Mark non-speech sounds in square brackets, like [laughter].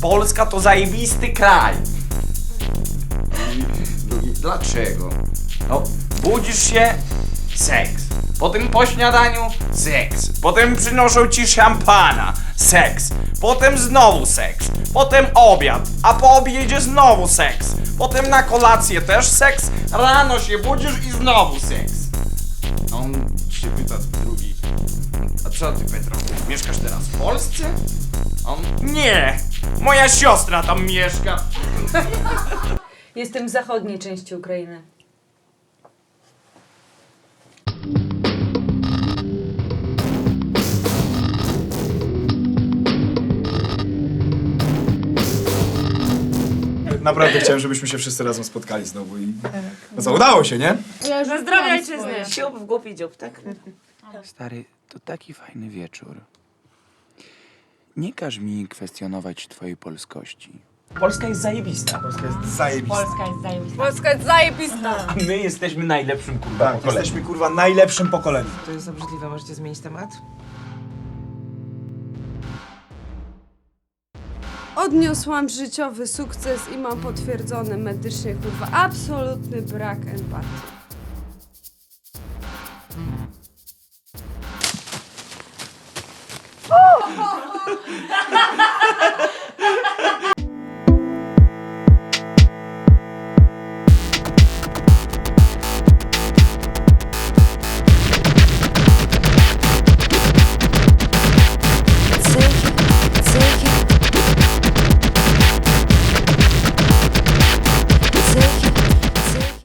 Polska to zajebisty kraj. Drugi, dlaczego? No, budzisz się, seks. Potem po śniadaniu, seks. Potem przynoszą ci szampana, seks. Potem znowu seks. Potem obiad, a po obiedzie znowu seks. Potem na kolację też seks. Rano się budzisz i znowu seks. Się pyta drugi. A co ty, Petro? Mieszkasz teraz w Polsce? On. Nie! Moja siostra tam mieszka. [laughs] [laughs] Jestem w zachodniej części Ukrainy. Naprawdę chciałem, żebyśmy się wszyscy razem spotkali znowu i... No co, udało się, nie? Zdrowie ojczyzny! Siup w głupi dziób, tak? Stary, to taki fajny wieczór. Nie każ mi kwestionować twojej polskości. Polska jest zajebista. Polska jest zajebista. Polska jest zajebista! My jesteśmy najlepszym kurwa Tak, pokoleniem. jesteśmy kurwa najlepszym pokoleniem. To jest obrzydliwe, możecie zmienić temat? Odniosłam życiowy sukces i mam potwierdzony medycznie, kurwa, absolutny brak empatii.